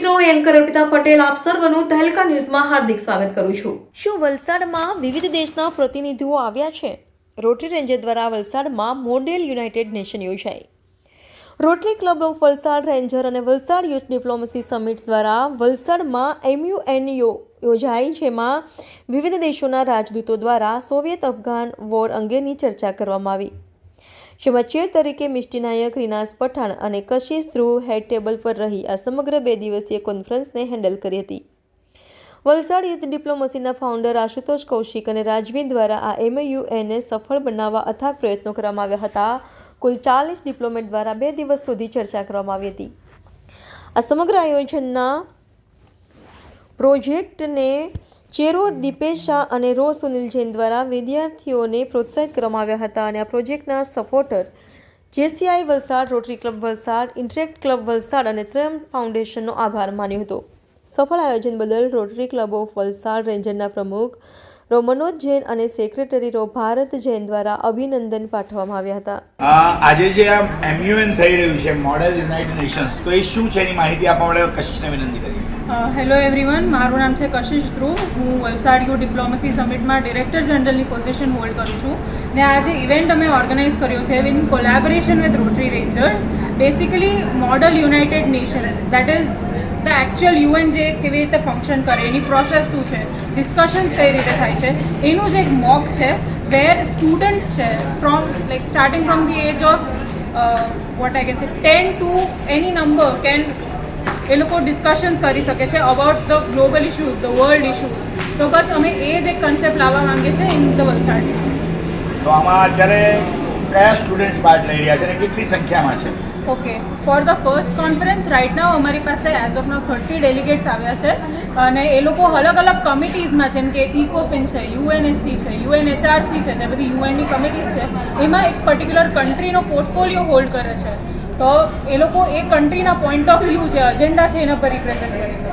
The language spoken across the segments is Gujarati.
મિત્રો એન્કર અર્પિતા પટેલ, આપ સર્વનું તહેલકા ન્યૂઝમાં હાર્દિક સ્વાગત કરું છું. શું વલસાડમાં વિવિધ દેશના પ્રતિનિધિઓ આવ્યા છે? રોટરી રેન્જર દ્વારા વલસાડમાં મોડેલ યુનાઇટેડ નેશન યોજાઈ. Rotary Club of Valsad Ranger અને વલસાડ યુથ ડિપ્લોમસી સમિટ દ્વારા વલસાડમાં એમયુએન યોજાઈ, જેમાં વિવિધ દેશોના રાજદૂતો દ્વારા સોવિયત અફઘાન વોર અંગેની ચર્ચા કરવામાં આવી. જેમાં તરીકે મિષ્ટી નાયક રીનાસ પઠાણ અને કશિશ ધ્રુવ હેડ ટેબલ પર રહી આ સમગ્ર બે દિવસીય કોન્ફરન્સને હેન્ડલ કરી હતી. વલસાડ યુથ ડિપ્લોમસીના ફાઉન્ડર આશુતોષ કૌશિક અને રાજવી દ્વારા આ એમએયુએને સફળ બનાવવા અથાગ પ્રયત્નો કરવામાં આવ્યા હતા. કુલ ચાલીસ ડિપ્લોમેટ દ્વારા બે દિવસ સુધી ચર્ચા કરવામાં આવી હતી. આ સમગ્ર આયોજનના પ્રોજેક્ટને ચેરો, દીપેશ શાહ અને રો સુનિલ જૈન દ્વારા વિદ્યાર્થીઓને પ્રોત્સાહિત કરવામાં આવ્યા હતા અને આ પ્રોજેક્ટના supporter JCI Valsad, Rotary Club Valsad, Interact Club Valsad અને ત્રયમ ફાઉન્ડેશનનો આભાર માન્યો હતો. સફળ આયોજન બદલ રોટરી ક્લબ ઓફ વલસાડ રેન્જરના પ્રમુખ રો મનોજ જૈન અને સેક્રેટરી રો ભારત જૈન દ્વારા અભિનંદન પાઠવવામાં આવ્યા હતા. આજે જે આ એમયુએન થઈ રહ્યું છે મોડેલ યુનાઇટેડ નેશન્સ તો એ શું છે? એની માહિતી આપવા માટે કશિશને વિનંતી કરી હેલો એવરીવન મારું નામ છે કશિશ ધ્રુવ. હું વલસાડ યુ ડિપ્લોમસી સમિટમાં ડિરેક્ટર જનરલની પોઝિશન હોલ્ડ કરું છું. ને આ જે ઇવેન્ટ અમે ઓર્ગેનાઇઝ કર્યો છે in collaboration with Rotary Rangers basically model United Nations that is the actual UN જે કેવી રીતે ફંક્શન કરે, એની પ્રોસેસ શું છે ડિસ્કશન્સ કઈ રીતે થાય છે, એનું જ એક મોક છે વેર સ્ટુડન્ટ્સ છે from like starting from the age of what I can say ten to any number can એ લોકો ડિસ્કશન્સ કરી શકે છે about the global issues the world issues તો બસ અમે એ જ એક કન્સેપ્ટ લાવવા માંગીએ છીએ ઇન ધ વલસાડ તો આમાં અત્યારે કયા સ્ટુડન્ટ્સ પાર્ટ લઈ રહ્યા છે અને કેટલી સંખ્યામાં છે? Okay for the first conference right now અમારી પાસે as of now thirty delegates આવ્યા છે. અને એ લોકો અલગ અલગ કમિટીઝમાં જેમ કે ઇકોફિન છે યુએનએસસી છે યુએનએચઆરસી છે જે બધી યુએનની કમિટીઝ છે એમાં એક પર્ટિક્યુલર કન્ટ્રીનો પોર્ટફોલિયો હોલ્ડ કરે છે. તો એ લોકો એ કન્ટ્રીના પોઈન્ટ ઓફ વ્યૂ જે અજેન્ડા છે એના પર રિપ્રેઝેન્ટ કરી શકે.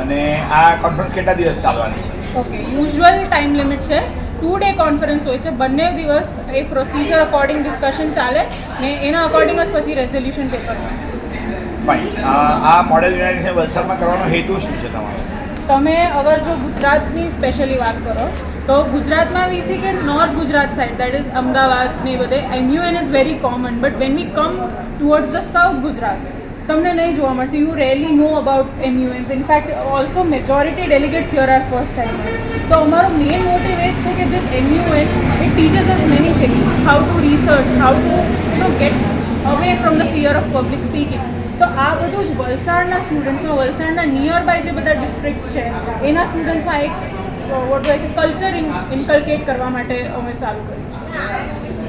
અને આ કોન્ફરન્સ કેટલા દિવસ ચાલવાની છે? ઓકે યુઝ્યુઅલ ટાઈમ લિમિટ છે. ટુ ડે કોન્ફરન્સ હોય છે. બંને દિવસ એ પ્રોસિજર અકોર્ડિંગ ડિસ્કશન ચાલે ને એના અકોર્ડિંગ જ પછી રેઝોલ્યુશન પેપર ફાઇન આ મોડેલ યુનાઇટેશન વલસાડમાં કરવાનો હેતુ શું છે તમારો? તમે અગર જો ગુજરાતની સ્પેશિયલી વાત કરો તો ગુજરાતમાં વી સી કે north Gujarat side that is Ahmedabad ને એમ બધે MUN is very common but when we come towards the south Gujarat તમને નહીં જોવા મળશે. You really know about MUNs in fact also majority delegates here are first timers તો અમારો મેઇન મોટિવ એ છે કે this MUN it teaches us many things how to research how to you know get away from the fear of public speaking તો આ બધું જ વલસાડના સ્ટુડન્ટ્સમાં વલસાડના નિયર બાય જે બધા ડિસ્ટ્રિક્ટ્સ છે, એના સ્ટુડન્ટ્સમાં એક વોટ કલ્ચર ઇન્કલ્કેટ કરવા માટે અમે ચાલુ કર્યું છે.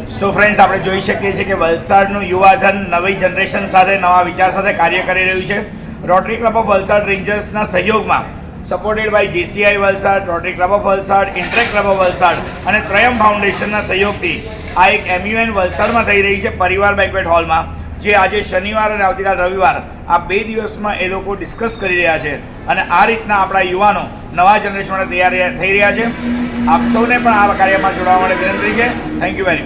સો ફ્રેન્ડ્સ આપણે જોઈ શકીએ છીએ કે વલસાડનું યુવાધન નવી જનરેશન સાથે, નવા વિચાર સાથે કાર્ય કરી રહ્યું છે. રોટરી ક્લબ ઓફ વલસાડ રેન્જર્સના સહયોગમાં supported by JCI Valsad Rotary Club of Valsad Interact Club of Valsad અને ત્રયમ ફાઉન્ડેશનના સહયોગથી આ એક એમયુએન વલસાડમાં થઈ રહી છે પરિવાર બેન્ક્વેટ હોલમાં જે આજે શનિવાર અને આવતીકાલ રવિવાર આ બે દિવસમાં એ લોકો ડિસ્કસ કરી રહ્યા છે અને આ રીતના આપણા યુવાનો નવા જનરેશન માટે તૈયાર થઈ રહ્યા છે. આપ સૌને પણ આ કાર્યમાં જોડાવા માટે વિનંતી છે. Thank you very much